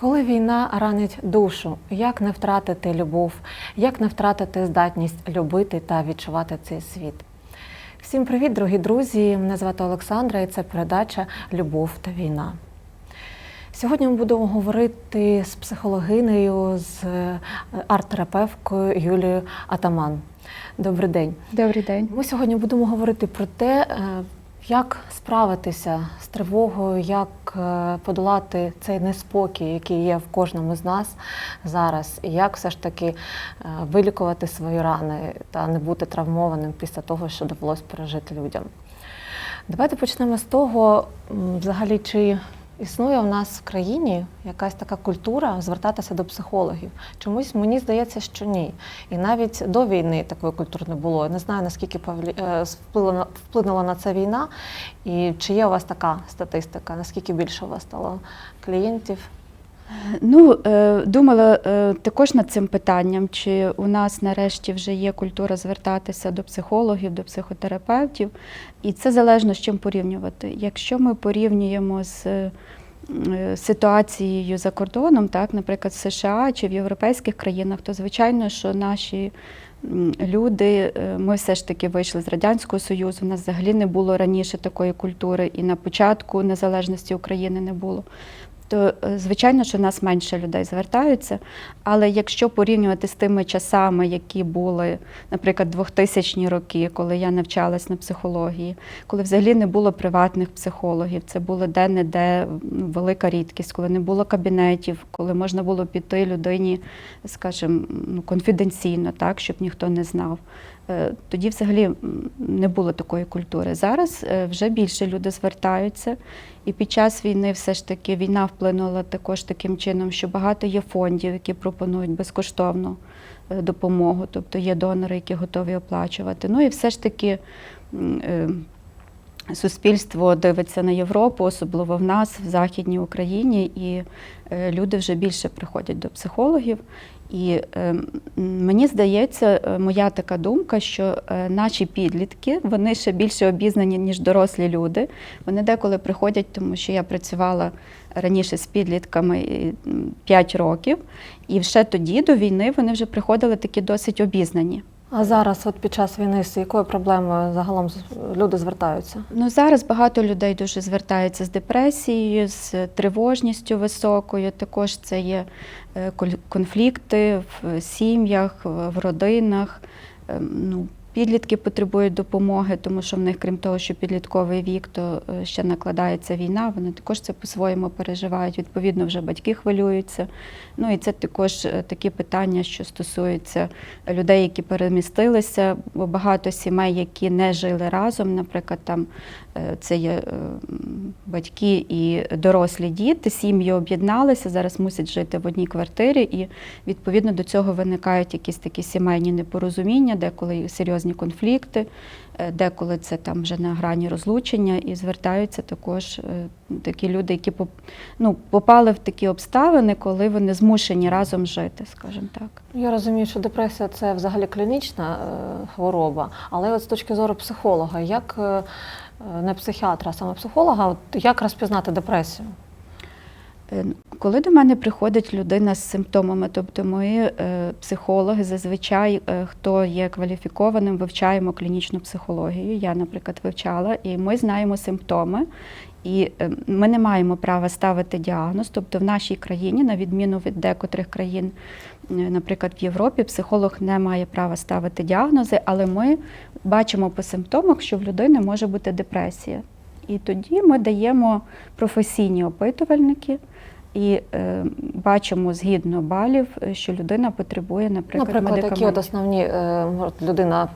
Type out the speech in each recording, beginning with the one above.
Коли війна ранить душу, як не втратити любов, як не втратити здатність любити та відчувати цей світ? Всім привіт, дорогі друзі! Мене звати Олександра і це передача Любов та війна. Сьогодні ми будемо говорити з психологинею, з е, арт-терапевткою Юлією Атаман. Добрий день. Добрий день. Ми сьогодні будемо говорити про те, е, як справитися з тривогою, як е, подолати цей неспокій, який є в кожному з нас зараз, і як все ж таки е, вилікувати свої рани та не бути травмованим після того, що довелось пережити людям. Давайте почнемо з того, взагалі, чи існує у нас в країні якась така культура звертатися до психологів. Чомусь мені здається, що ні. І навіть до війни такої культури не було. Я не знаю, наскільки е, вплинула на це війна, і чи є у вас така статистика, наскільки більше у вас стало клієнтів? Ну, е, думала е, також над цим питанням, чи у нас нарешті вже є культура звертатися до психологів, до психотерапевтів, і це залежно з чим порівнювати. Якщо ми порівнюємо з е, ситуацією за кордоном, так, наприклад, в США чи в європейських країнах, то звичайно, що наші люди, ми все ж таки вийшли з Радянського Союзу, у нас взагалі не було раніше такої культури, і на початку незалежності України не було то е, звичайно, що нас менше людей звертаються. Але якщо порівнювати з тими часами, які були, наприклад, 2000-ні роки, коли я навчалась на психології, коли взагалі не було приватних психологів, це було де-не-де велика рідкість, коли не було кабінетів, коли можна було піти людині, скажімо, ну, конфіденційно, так, щоб ніхто не знав. Е, Тоді взагалі не було такої культури. Зараз е, вже більше люди звертаються, і під час війни все ж таки війна вплинула також таким чином, що багато є фондів, які пропонують безкоштовну е, допомогу, тобто є донори, які готові оплачувати. Ну і все ж таки. Суспільство дивиться на Європу, особливо в нас, в Західній Україні, і люди вже більше приходять до психологів. І е, мені здається, е, моя така думка, що е, наші підлітки вони ще більше обізнані, ніж дорослі люди. Вони деколи приходять, тому що я працювала раніше з підлітками 5 років, і ще тоді, до війни, вони вже приходили такі досить обізнані. А зараз, от під час війни, з якою проблемою загалом люди звертаються? Ну зараз багато людей дуже звертаються з депресією, з тривожністю високою. Також це є е, конфлікти в сім'ях, в в родинах. Ем, Ну, підлітки потребують допомоги, тому що в них, крім того, що підлітковий вік, то е, ще накладається війна. Вони також це по-своєму переживають. Відповідно, вже батьки хвилюються. Ну і це також е, такі питання, що стосуються людей, які перемістилися, бо багато сімей, які не жили разом, наприклад, там е, це є батьки і дорослі діти, сім'ї об'єдналися, зараз мусять жити в одній квартирі, і відповідно до цього виникають якісь такі сімейні непорозуміння, деколи і серйозні конфлікти, е, деколи це там вже на грані розлучення, і звертаються також е, такі люди, які ну, попали в такі обставини, коли вони змушені разом жити, скажімо так. Я розумію, що депресія це взагалі клінічна е, хвороба, але от з точки зору психолога, як не психіатра, а саме психолога, от як розпізнати депресію? Е, Коли до мене приходить людина з симптомами, тобто ми, е, психологи, зазвичай, е, хто є кваліфікованим, вивчаємо клінічну психологію. Я, наприклад, вивчала, і ми знаємо симптоми. І ми не маємо права ставити діагноз. Тобто в нашій країні, на відміну від декотрих країн, наприклад, в Європі, психолог не має права ставити діагнози, але ми бачимо по симптомах, що в людини може бути депресія. І тоді ми даємо професійні опитувальники і е, бачимо згідно балів, е, що людина потребує, наприклад, Наприклад, які от основні е, людина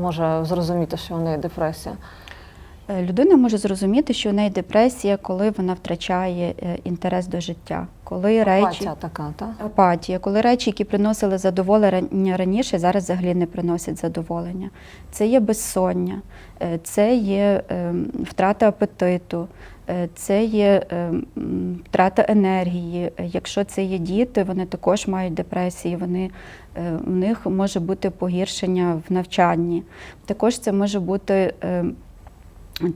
може зрозуміти, що у неї депресія. Е, Людина може зрозуміти, що у неї депресія, коли вона втрачає е, інтерес до життя, коли речі Апатія така, так? апатія, коли речі, які приносили задоволення раніше, зараз взагалі не приносять задоволення. Це є безсоння, е, це є ем, втрата апетиту, це є ем, втрата енергії. Якщо це є діти, вони також мають депресії, вони, в них може бути погіршення в навчанні. Також це може бути ем,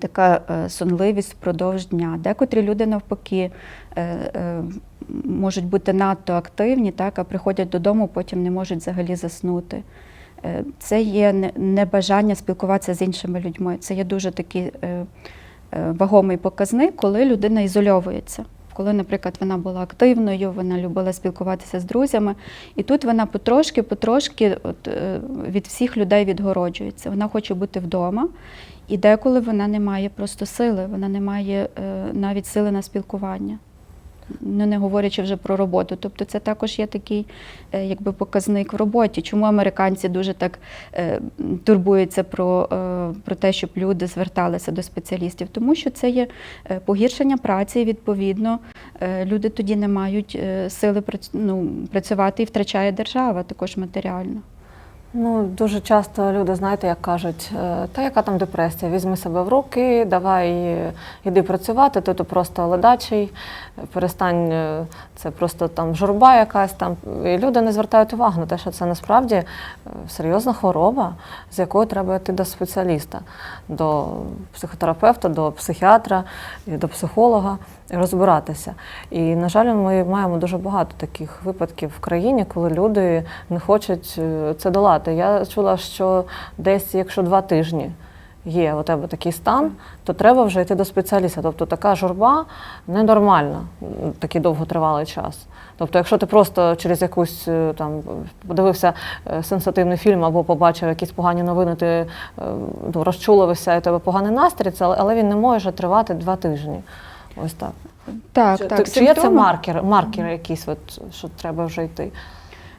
така е, сонливість впродовж дня. Декотрі люди навпаки е, е, можуть бути надто активні, так, а приходять додому, потім не можуть взагалі заснути. Це є небажання спілкуватися з іншими людьми. Це є дуже такий вагомий показник, коли людина ізольовується. Коли, наприклад, вона була активною, вона любила спілкуватися з друзями, і тут вона потрошки, потрошки е, від всіх людей відгороджується. Вона хоче бути вдома, і деколи вона не має просто сили, вона не має е, навіть сили на спілкування. Ну, не говорячи вже про роботу. Тобто це також є такий е, якби, показник в роботі. Чому американці дуже так е, турбуються про, про те, щоб люди зверталися до спеціалістів? Тому що це є погіршення праці, і відповідно, люди тоді не мають сили ну, працювати і втрачає держава також матеріально. Ну, дуже часто люди, знаєте, як кажуть, «Е, та яка там депресія, візьми себе в руки, давай е, іди працювати, ти то просто ледачий, перестань, е, це просто там журба якась там. І люди не звертають увагу на те, що це насправді серйозна хвороба, з якою треба йти до спеціаліста, до психотерапевта, до психіатра, до психолога розбиратися. І, на жаль, ми маємо дуже багато таких випадків в країні, коли люди не хочуть е, це долати. Я чула, що десь, якщо два тижні є у тебе такий стан, то треба вже йти до спеціаліста. Тобто така журба ненормальна, такий довготривалий час. Тобто, якщо ти просто через якусь е, там подивився е, сенсативний фільм або побачив якісь погані новини, ти ну, розчулився і у тебе поганий настрій, але він не може тривати два тижні. Ось так. Так, чи, так. чи є це симптоми- маркер, маркери якісь, от, що треба вже йти?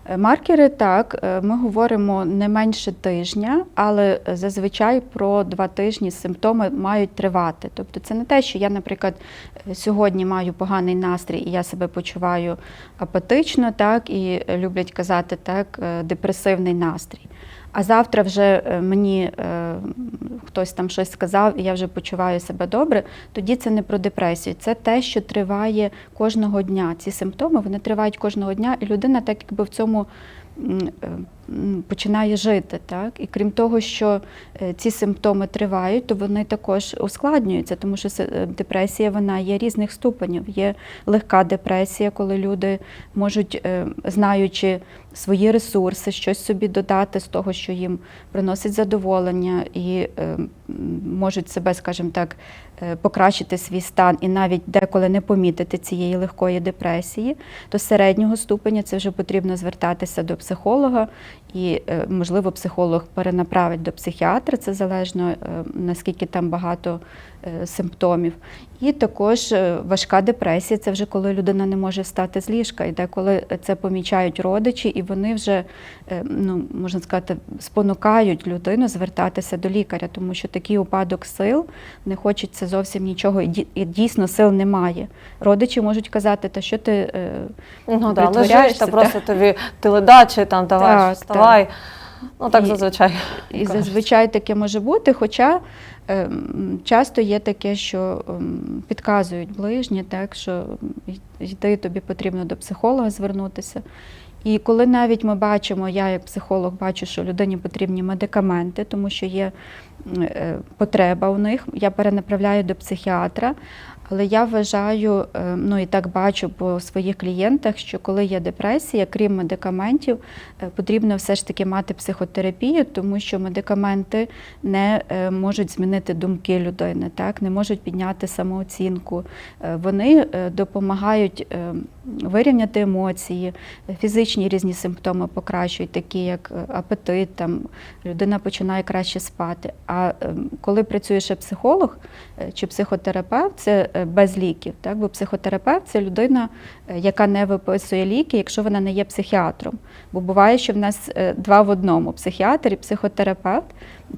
Е, Маркери так, е, ми говоримо не менше тижня, але зазвичай про два тижні симптоми мають тривати. Тобто це не те, що я, наприклад, е, сьогодні маю поганий настрій і я себе почуваю апатично, так, і люблять казати так, депресивний настрій. А завтра вже е, мені е, хтось там щось сказав, і я вже почуваю себе добре, тоді це не про депресію, це те, що триває кожного дня. Ці симптоми вони тривають кожного дня, і людина так якби в цьому е, починає жити. Так? І крім того, що е, ці симптоми тривають, то вони також ускладнюються, тому що е, депресія вона є різних ступенів. Є легка депресія, коли люди можуть, е, знаючи свої ресурси, щось собі додати з того, що їм приносить задоволення, і можуть себе, скажімо так, покращити свій стан і навіть деколи не помітити цієї легкої депресії, то середнього ступеня це вже потрібно звертатися до психолога, і, е, можливо, психолог перенаправить до психіатра, це залежно е, наскільки там багато е, симптомів. І також е, важка депресія це вже коли людина не може встати з ліжка, і деколи це помічають родичі, і вони вже, е, ну, можна сказати, спонукають людину звертатися до лікаря, тому що такий упадок сил не хочеться зовсім нічого, і дійсно сил немає. Родичі можуть казати, та що ти. е, Ну, да, лежиш, та просто тобі ти ледачий, там давай, Так, вставай. Ну так І- зазвичай. І кажуть. зазвичай таке може бути, хоча ем, часто є таке, що ем, підказують ближні, так, що йти тобі потрібно до психолога звернутися. І коли навіть ми бачимо, я як психолог бачу, що людині потрібні медикаменти, тому що є е, потреба у них, я перенаправляю до психіатра. Але я вважаю, е, ну і так бачу по своїх клієнтах, що коли є депресія, крім медикаментів, е, потрібно все ж таки мати психотерапію, тому що медикаменти не е, можуть змінити думки людини, так не можуть підняти самооцінку. Вони допомагають вирівняти емоції, фізичні різні симптоми покращують, такі як апетит, там людина починає краще спати. А е, коли працює ще психолог чи психотерапевт, це без ліків. Так? Бо психотерапевт це людина, е, яка не виписує ліки, якщо вона не є психіатром. Бо буває, що в нас е, два в одному психіатр і психотерапевт.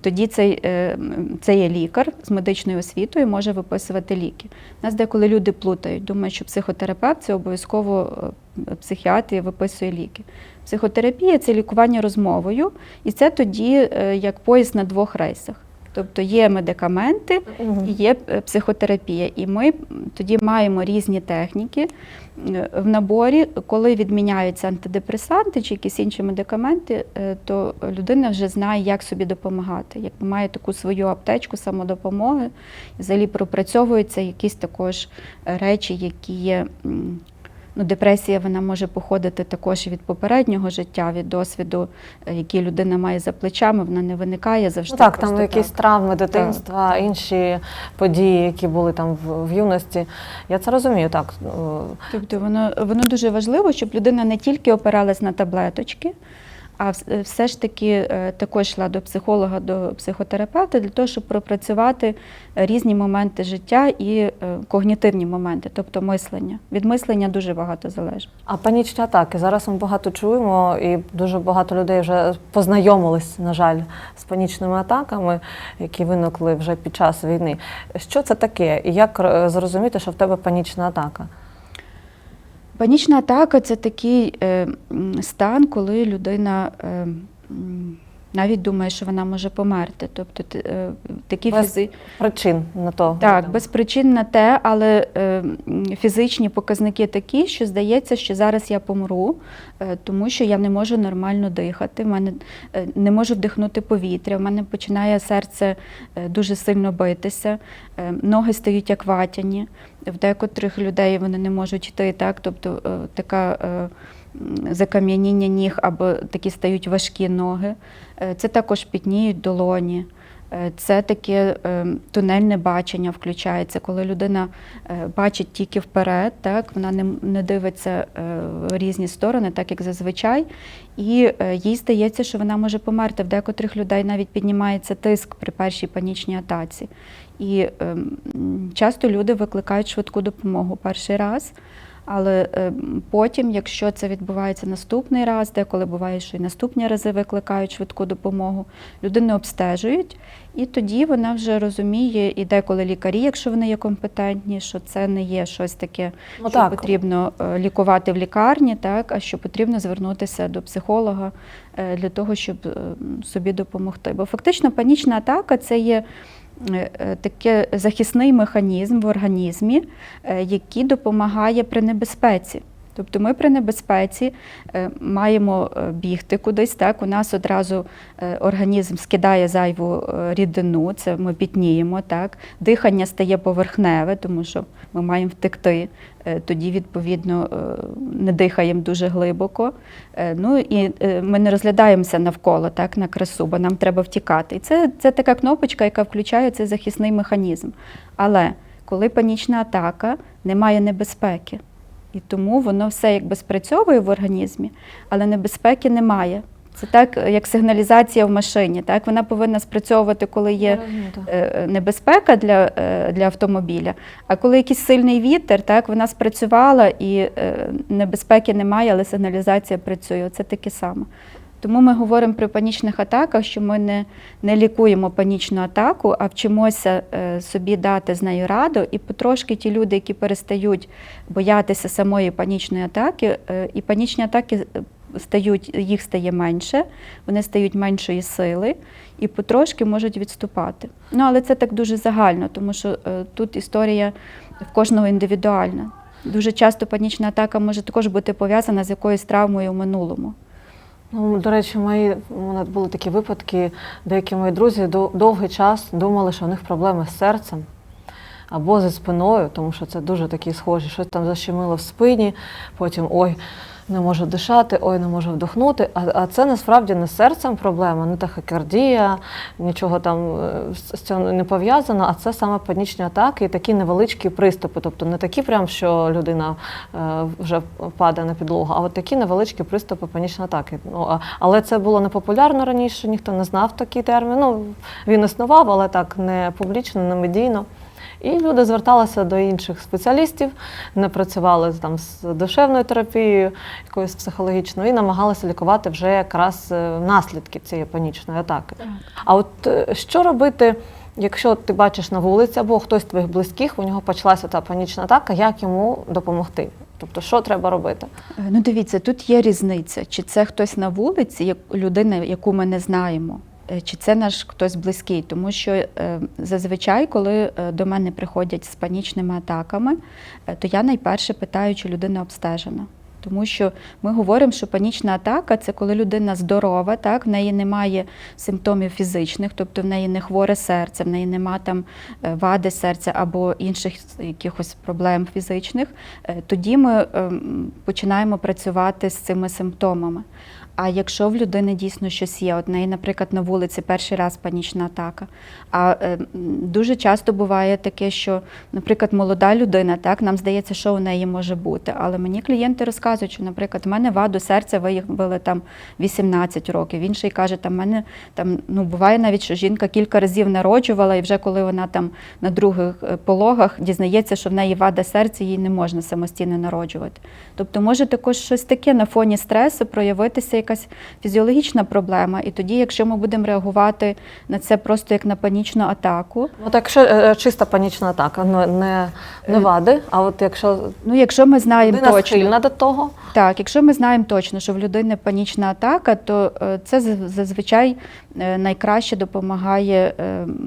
Тоді цей, е, це є лікар з медичною освітою, може виписувати ліки. У нас деколи люди плутають, думають, що психотерапевт це обов'язково е, психіатр і виписує ліки. Психотерапія це лікування розмовою, і це тоді е, як поїзд на двох рейсах. Тобто є медикаменти, і є е, психотерапія. І ми тоді маємо різні техніки е, в наборі. Коли відміняються антидепресанти чи якісь інші медикаменти, е, то людина вже знає, як собі допомагати. Як має таку свою аптечку самодопомоги, взагалі пропрацьовуються якісь також речі, які є. Ну, депресія вона може походити також від попереднього життя, від досвіду, е, який людина має за плечами, вона не виникає завжди. Ну так, там якісь так. травми дитинства, інші події, які були там в, в юності. Я це розумію, так. Ну, Тобто воно, воно дуже важливо, щоб людина не тільки опиралась на таблеточки, а все ж таки е, також йшла до психолога, до психотерапевта для того, щоб пропрацювати різні моменти життя і е, когнітивні моменти, тобто мислення. Від мислення дуже багато залежить. А панічні атаки зараз ми багато чуємо, і дуже багато людей вже познайомились, на жаль, з панічними атаками, які виникли вже під час війни. Що це таке? І як е, зрозуміти, що в тебе панічна атака? Панічна атака це такий е, стан, коли людина е, навіть думає, що вона може померти. Тобто е, такі Без фізи... Причин на то Так, без причин на те, але е, фізичні показники такі, що здається, що зараз я помру, е, тому що я не можу нормально дихати, в мене не можу вдихнути повітря, в мене починає серце дуже сильно битися, ноги стають як ватяні. В декотрих людей вони не можуть йти, так, тобто така. Закам'яніння ніг або такі стають важкі ноги. Е, Це також пітніють долоні. Е, Це таке е, тунельне бачення включається, коли людина бачить тільки вперед, так вона не, не дивиться в різні сторони, так як зазвичай, і їй здається, що вона може померти. В декотрих людей навіть піднімається тиск при першій панічній атаці. І е, часто люди викликають швидку допомогу перший раз. Але е, потім, якщо це відбувається наступний раз, деколи буває, що і наступні рази викликають швидку допомогу, людину обстежують, і тоді вона вже розуміє, і деколи лікарі, якщо вони є компетентні, що це не є щось таке, Ну, що так. потрібно е, лікувати в лікарні, так, а що потрібно звернутися до психолога е, для того, щоб собі допомогти. Бо фактично панічна атака це є. Е, е, Таке захисний механізм в організмі, е, який допомагає при небезпеці. Тобто ми при небезпеці е, маємо е, бігти кудись, так у нас одразу е, організм скидає зайву рідину, це ми пітніємо, так дихання стає поверхневе, тому що ми маємо втекти. Тоді, відповідно, не дихаємо дуже глибоко. Ну і ми не розглядаємося навколо так, на красу, бо нам треба втікати. І це, це така кнопочка, яка включає цей захисний механізм. Але коли панічна атака, немає небезпеки. І тому воно все якби спрацьовує в організмі, але небезпеки немає. Це так, як сигналізація в машині. Так? Вона повинна спрацьовувати, коли є так. е, небезпека для, е, для автомобіля. А коли якийсь сильний вітер, так, вона спрацювала і е, небезпеки немає, але сигналізація працює. Це таке саме. Тому ми говоримо при панічних атаках, що ми не, не лікуємо панічну атаку, а вчимося е, собі дати з нею раду. І потрошки ті люди, які перестають боятися самої панічної атаки, е, і панічні атаки е, стають, їх стає менше, вони стають меншої сили і потрошки можуть відступати. Ну але це так дуже загально, тому що тут історія в кожного індивідуальна. Дуже часто панічна атака може також бути пов'язана з якоюсь травмою в минулому. Ну, до речі, мої у мене були такі випадки, деякі мої друзі дов- довгий час думали, що у них проблеми з серцем або зі спиною, тому що це дуже такі схожі. Щось там защемило в спині, потім ой, не можу дишати, ой, не можу вдохнути. А, а це насправді не серцем проблема, не тахікардія, нічого там е, з цього не пов'язано, а це саме панічні атаки і такі невеличкі приступи. Тобто не такі, прям, що людина е, вже падає на підлогу, а от такі невеличкі приступи панічної атаки. Ну, але це було не популярно раніше, ніхто не знав такий термін. Ну, він існував, але так не публічно, не медійно. І люди зверталися до інших спеціалістів, не працювали там з душевною терапією, якоюсь психологічною, і намагалися лікувати вже якраз е, наслідки цієї панічної атаки. А от е, що робити, якщо ти бачиш на вулиці або хтось з твоїх близьких, у нього почалася та панічна атака, як йому допомогти? Тобто, що треба робити? Е, Ну, дивіться, тут є різниця. Чи це хтось на вулиці, як людина, яку ми не знаємо, чи це наш хтось близький. Тому що е, зазвичай, коли е, до мене приходять з панічними атаками, е, то я найперше питаю, чи людина обстежена. Тому що ми говоримо, що панічна атака це коли людина здорова, так в неї немає симптомів фізичних, тобто в неї не хворе серце, в неї нема там е, вади серця або інших якихось проблем фізичних. Е, Тоді ми ем, починаємо працювати з цими симптомами. А якщо в людини дійсно щось є, от неї, наприклад, на вулиці перший раз панічна атака. А е, дуже часто буває таке, що, наприклад, молода людина, так нам здається, що у неї може бути. Але мені клієнти розказують, що, наприклад, в мене ваду серця виявили там 18 років. Інший каже, там мене там ну буває навіть, що жінка кілька разів народжувала, і вже коли вона там на других е, пологах дізнається, що в неї вада серця, їй не можна самостійно народжувати. Тобто може також щось таке на фоні стресу проявитися якась фізіологічна проблема. І тоді, якщо ми будемо реагувати на це просто як на панічну атаку, Ну, так якщо е, чиста панічна атака, ну, не, не Е, вади, а от якщо ну якщо ми знаємо людина точно, схильна до того, Так, якщо ми знаємо точно, що в людини панічна атака, то е, це зазвичай найкраще допомагає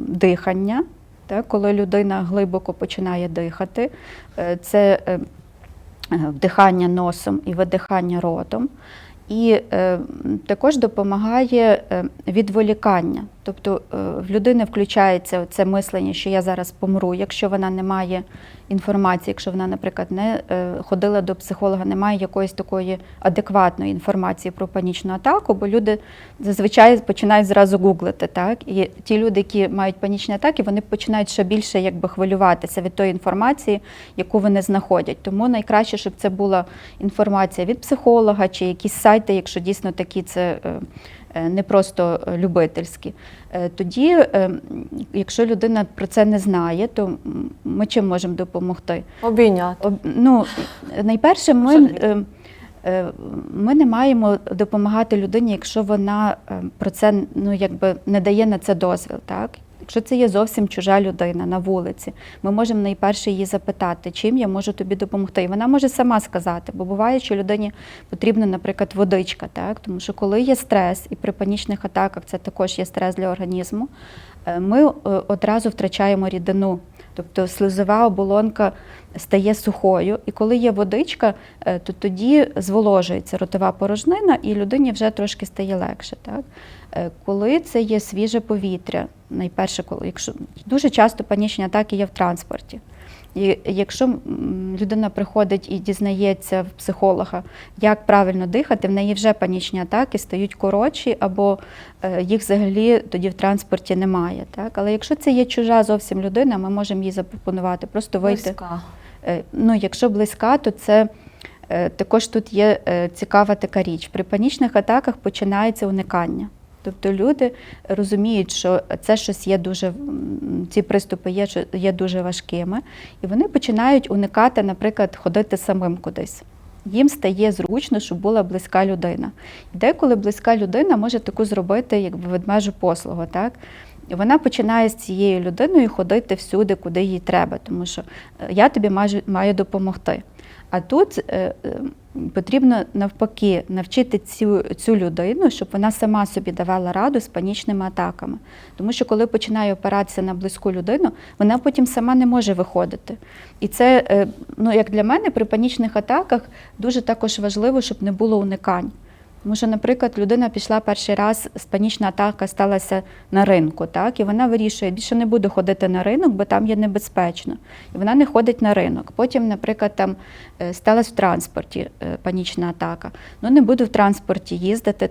дихання. Так, коли людина глибоко починає дихати, це вдихання носом і видихання ротом. І е, також допомагає е, відволікання. Тобто е, в людини включається це мислення, що я зараз помру, якщо вона не має інформації, якщо вона, наприклад, не е, ходила до психолога, не має якоїсь такої адекватної інформації про панічну атаку, бо люди зазвичай починають зразу гуглити. Так? І ті люди, які мають панічні атаки, вони починають ще більше якби, хвилюватися від тої інформації, яку вони знаходять. Тому найкраще, щоб це була інформація від психолога чи якісь сайти, якщо дійсно такі це. Е, Не просто е, любительські. Е, Тоді, якщо людина про це не знає, то ми чим можемо допомогти? обійняти. Об- Ну, найперше, ми, ми не маємо допомагати людині, якщо вона про це ну, якби не дає на це дозвіл. Так? Якщо це є зовсім чужа людина на вулиці, ми можемо найперше її запитати, чим я можу тобі допомогти. І вона може сама сказати, бо буває, що людині потрібна, наприклад, водичка, так? тому що коли є стрес, і при панічних атаках це також є стрес для організму, е, ми е, одразу втрачаємо рідину. Тобто слизова оболонка стає сухою, і коли є водичка, е, то тоді зволожується ротова порожнина, і людині вже трошки стає легше. Так? Е, Коли це є свіже повітря, найперше, коли якщо дуже часто панічні атаки є в транспорті. І якщо людина приходить і дізнається в психолога, як правильно дихати, в неї вже панічні атаки стають коротші, або е, їх взагалі тоді в транспорті немає. Так? Але якщо це є чужа зовсім людина, ми можемо їй запропонувати просто вийти. Близька. Е, Ну, якщо близька, то це е, також тут є цікава така річ. При панічних атаках починається уникання. Тобто люди розуміють, що це щось є дуже, ці приступи є, є дуже важкими, і вони починають уникати, наприклад, ходити самим кудись. Їм стає зручно, щоб була близька людина. І деколи близька людина може таку зробити, якби ведмежу послугу, так? І вона починає з цією людиною ходити всюди, куди їй треба, тому що е, я тобі маю, маю допомогти. А тут е, е, потрібно навпаки навчити цю, цю людину, щоб вона сама собі давала раду з панічними атаками. Тому що коли починає опиратися на близьку людину, вона потім сама не може виходити. І це, е, ну як для мене, при панічних атаках дуже також важливо, щоб не було уникань. Тому що, наприклад, людина пішла перший раз, панічна атака сталася на ринку, так, і вона вирішує, більше не буду ходити на ринок, бо там є небезпечно. І вона не ходить на ринок. Потім, наприклад, там е, сталася в транспорті е, панічна атака. Ну, не буду в транспорті їздити,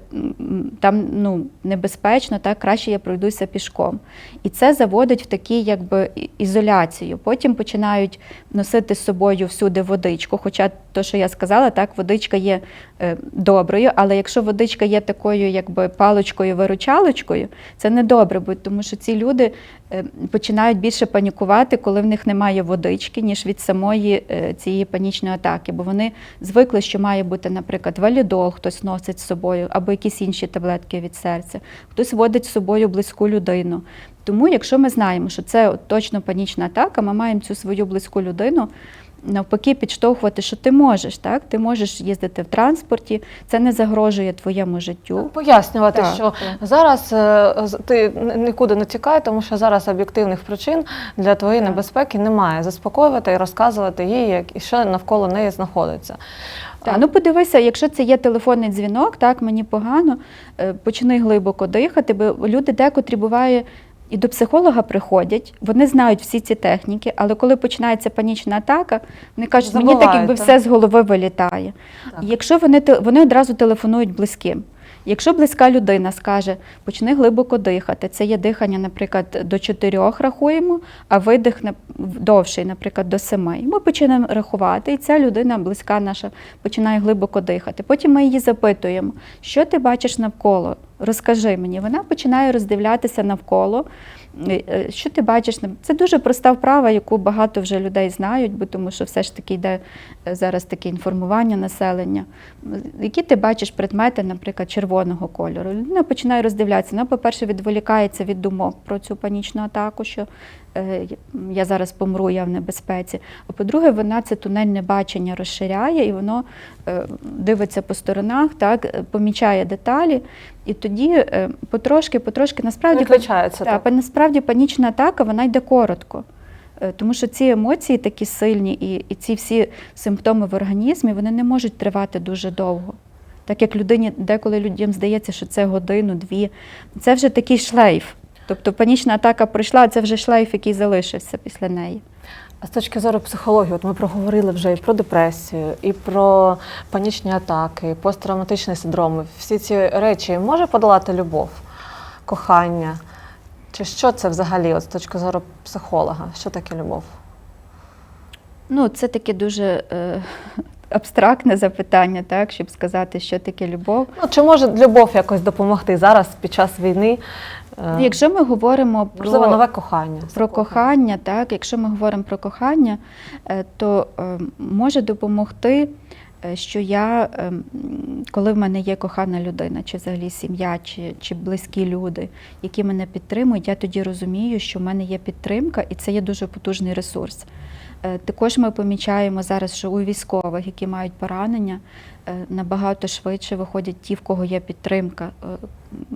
там ну, небезпечно, так, краще я пройдуся пішком. І це заводить в такі якби ізоляцію. Потім починають носити з собою всюди водичку. Хоча то, що я сказала, так, водичка є е, доброю, але якщо водичка є такою, якби паличкою-виручалочкою, це не добре, бо тому що ці люди е, починають більше панікувати, коли в них немає водички, ніж від самої е, цієї панічної атаки. Бо вони звикли, що має бути, наприклад, валідол, хтось носить з собою, або якісь інші таблетки від серця, хтось водить з собою близьку людину. Тому, якщо ми знаємо, що це точно панічна атака, ми маємо цю свою близьку людину навпаки підштовхувати, що ти можеш, так? Ти можеш їздити в транспорті, це не загрожує твоєму життю. Пояснювати, Так, що зараз е, ти нікуди не тікай, тому що зараз об'єктивних причин для твоєї Так. небезпеки немає. Заспокоювати і розказувати їй, як і що навколо неї знаходиться. Так, ну подивися, якщо це є телефонний дзвінок, так мені погано, е, почни глибоко дихати, бо люди декотрі буває. І до психолога приходять, вони знають всі ці техніки, але коли починається панічна атака, вони кажуть, мені так якби Забувають, все з голови вилітає. Так. І якщо вони вони одразу телефонують близьким. Якщо близька людина скаже, почни глибоко дихати, це є дихання, наприклад, до чотирьох рахуємо, а видих довший, наприклад, до семи. Ми починаємо рахувати, і ця людина, близька наша, починає глибоко дихати. Потім ми її запитуємо, що ти бачиш навколо? Розкажи мені. Вона починає роздивлятися навколо. Е, е, Що ти бачиш? Це дуже проста вправа, яку багато вже людей знають, бо тому що все ж таки йде е, зараз таке інформування населення. Які ти бачиш предмети, наприклад, червоного кольору? Людина починає роздивлятися. Вона, по-перше, відволікається від думок про цю панічну атаку, що я зараз помру, я в небезпеці. А по-друге, вона це тунельне бачення розширяє і воно е, дивиться по сторонах, так, е, помічає деталі. І тоді е, потрошки, потрошки, насправді, Відключається, так, так. насправді панічна атака вона йде коротко. Е, Тому що ці емоції такі сильні, і, і ці всі симптоми в організмі вони не можуть тривати дуже довго. Так як людині, деколи людям здається, що це годину-дві, це вже такий шлейф. Тобто панічна атака пройшла, а це вже шлейф, який залишився після неї. А з точки зору психології, от ми проговорили вже і про депресію, і про панічні атаки, і посттравматичний синдром. Всі ці речі може подолати любов, кохання? Чи що це взагалі, от з точки зору психолога? Що таке любов? Ну, це таке дуже е, абстрактне запитання, так, щоб сказати, що таке любов. Ну, чи може любов якось допомогти зараз під час війни? Е, Якщо ми говоримо Можливо, про нове кохання. Про кохання, так, якщо ми говоримо про кохання, е, то е, може допомогти, що я, коли в мене є кохана людина, чи взагалі сім'я, чи, чи близькі люди, які мене підтримують, я тоді розумію, що в мене є підтримка, і це є дуже потужний ресурс. Також ми помічаємо зараз, що у військових, які мають поранення, набагато швидше виходять ті, в кого є підтримка, е,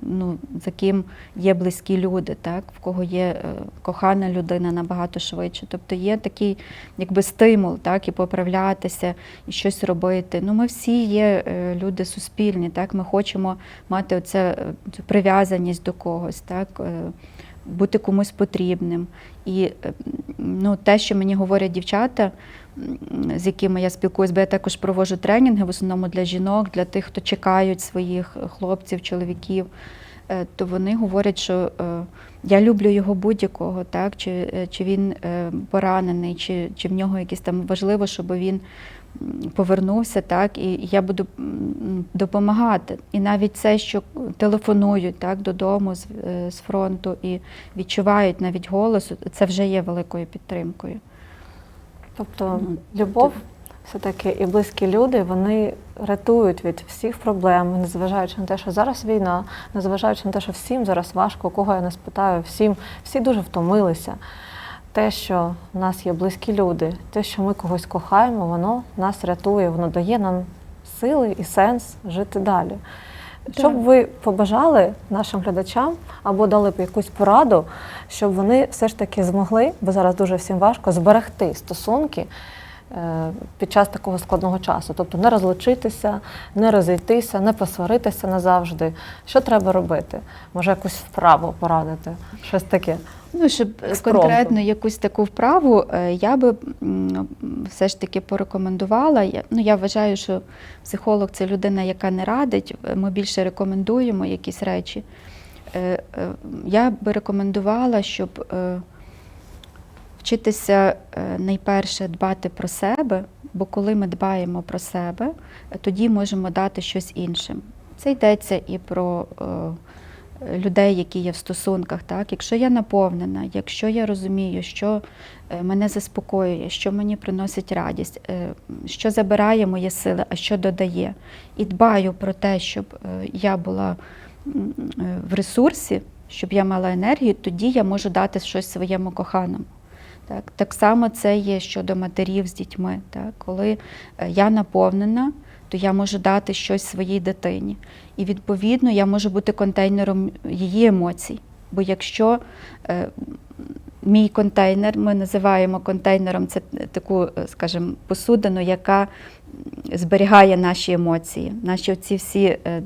ну, за ким є близькі люди, так, в кого є е, кохана людина набагато швидше. Тобто є такий якби стимул, так, і поправлятися, і щось робити. Ну, ми всі є е, люди суспільні, так, ми хочемо мати оце, е, цю прив'язаність до когось, так, е, бути комусь потрібним. І е, ну, те, що мені говорять дівчата, з якими я спілкуюсь, бо я також проводжу тренінги в основному для жінок, для тих, хто чекають своїх е, хлопців, чоловіків, е, то вони говорять, що е, я люблю його будь-якого, так? Чи, чи він поранений, чи, чи в нього якісь там важливо, щоб він повернувся, так, і я буду допомагати. І навіть це, що телефонують так, додому з, з фронту і відчувають навіть голос, це вже є великою підтримкою. Тобто любов, все-таки і близькі люди, вони рятують від всіх проблем, незважаючи на те, що зараз війна, незважаючи на те, що всім зараз важко, кого я не спитаю, всім, всі дуже втомилися. Те, що в нас є близькі люди, те, що ми когось кохаємо, воно нас рятує, воно дає нам сили і сенс жити далі. Що б ви побажали нашим глядачам або дали б якусь пораду, щоб вони все ж таки змогли, бо зараз дуже всім важко, зберегти стосунки під час такого складного часу. Тобто не розлучитися, не розійтися, не посваритися назавжди. Що треба робити? Може, якусь вправу порадити? Щось таке. Ну, щоб Експромтом. конкретно якусь таку вправу, е, я би все ж таки порекомендувала. Я- Ну, я вважаю, що психолог це людина, яка не радить. е, Ми більше рекомендуємо якісь речі. Е, е, Я би рекомендувала, щоб е, вчитися е, найперше дбати про себе, бо коли ми дбаємо про себе, тоді можемо дати щось іншим. Це йдеться і про е, людей, які є в стосунках. Так? Якщо я наповнена, якщо я розумію, що е, мене заспокоює, що мені приносить радість, що забирає мої сили, а що додає, і дбаю про те, щоб я була в ресурсі, щоб я мала енергію, тоді я можу дати щось своєму коханому. Так, так само це є щодо матерів з дітьми. Так? Коли е, я наповнена, то я можу дати щось своїй дитині. І відповідно я можу бути контейнером її емоцій. Бо якщо е, мій контейнер, ми називаємо контейнером це таку, е, скажімо, посудину, яка зберігає наші емоції, наші ці всі е,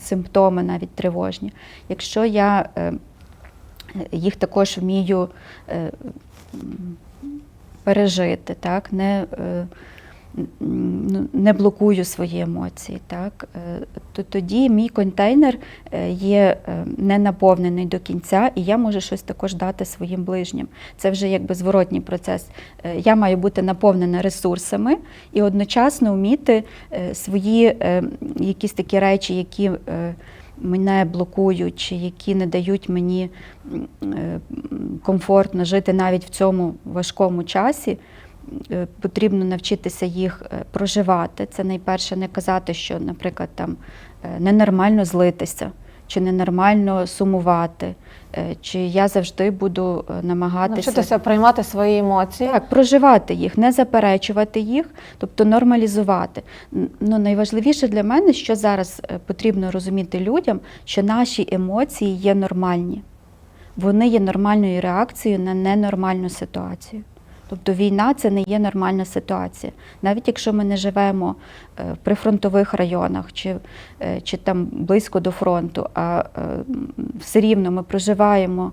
симптоми, навіть тривожні. Якщо я е, їх також вмію е, пережити, так? не, е, ну, не блокую свої емоції, так? е, то тоді мій контейнер е, є не наповнений до кінця, і я можу щось також дати своїм ближнім. Це вже якби зворотній процес. Я маю бути наповнена ресурсами і одночасно вміти свої якісь такі речі, які мене блокують, чи які не дають мені е, комфортно жити навіть в цьому важкому часі. е, Потрібно навчитися їх е, проживати. Це найперше не казати, що, наприклад, там ненормально злитися, чи ненормально сумувати, чи я завжди буду е, намагатися Навчитися приймати свої емоції. так, проживати їх, не заперечувати їх, тобто нормалізувати. Ну, найважливіше для мене, що зараз е, потрібно розуміти людям, що наші емоції є нормальні. Вони є нормальною реакцією на ненормальну ситуацію. Тобто війна це не є нормальна ситуація. Навіть якщо ми не живемо е, в прифронтових районах чи, е, чи там близько до фронту, а е, все рівно ми проживаємо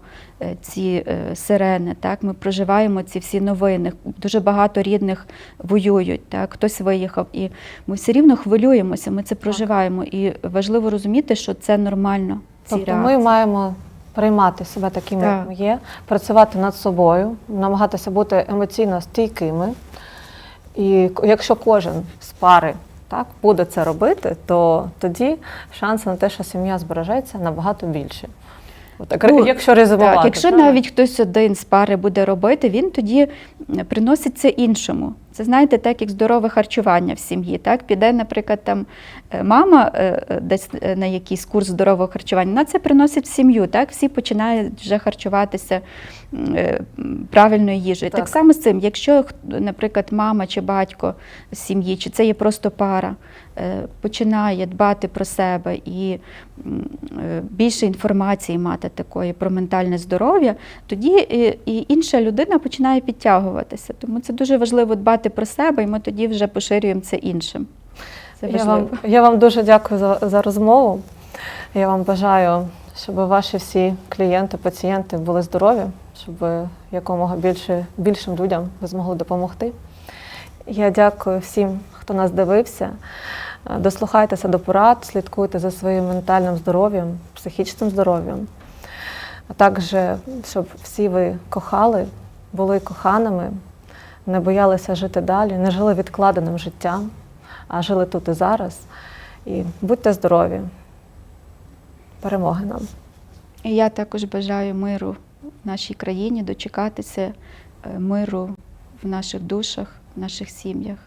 ці сирени, так? ми проживаємо ці всі новини. Дуже багато рідних воюють, так? хтось виїхав. І ми все рівно хвилюємося, ми це проживаємо. І важливо розуміти, що це нормально. Ці Тобто ми маємо приймати себе такими, Так. як ми є, працювати над собою, намагатися бути емоційно стійкими. І якщо кожен з пари так, буде це робити, то тоді шанси на те, що сім'я збережеться, набагато більше. Отак, Ну, якщо резюмувати. Так, якщо правильно? навіть хтось один з пари буде робити, він тоді м, приносить це іншому. Це знаєте, так як здорове харчування в сім'ї. Так піде, наприклад, там е, мама е, е, десь на якийсь курс здорового харчування, вона це приносить в сім'ю. Так всі починають вже харчуватися правильною їжею. Так. Так. само з цим, якщо наприклад, мама чи батько з сім'ї, чи це є просто пара, починає дбати про себе і більше інформації мати такої про ментальне здоров'я, тоді і інша людина починає підтягуватися. Тому це дуже важливо дбати про себе, і ми тоді вже поширюємо це іншим. Це Я вам, я вам дуже дякую за, за розмову. Я вам бажаю, щоб ваші всі клієнти, пацієнти були здорові, щоб якомога більше, більшим людям ви змогли допомогти. Я дякую всім, хто нас дивився. Дослухайтеся до порад, слідкуйте за своїм ментальним здоров'ям, психічним здоров'ям. А також, щоб всі ви кохали, були коханими, не боялися жити далі, не жили відкладеним життям, а жили тут і зараз. І будьте здорові. Перемоги нам. Я також бажаю миру в нашій країні, дочекатися е, миру в наших душах, в наших сім'ях.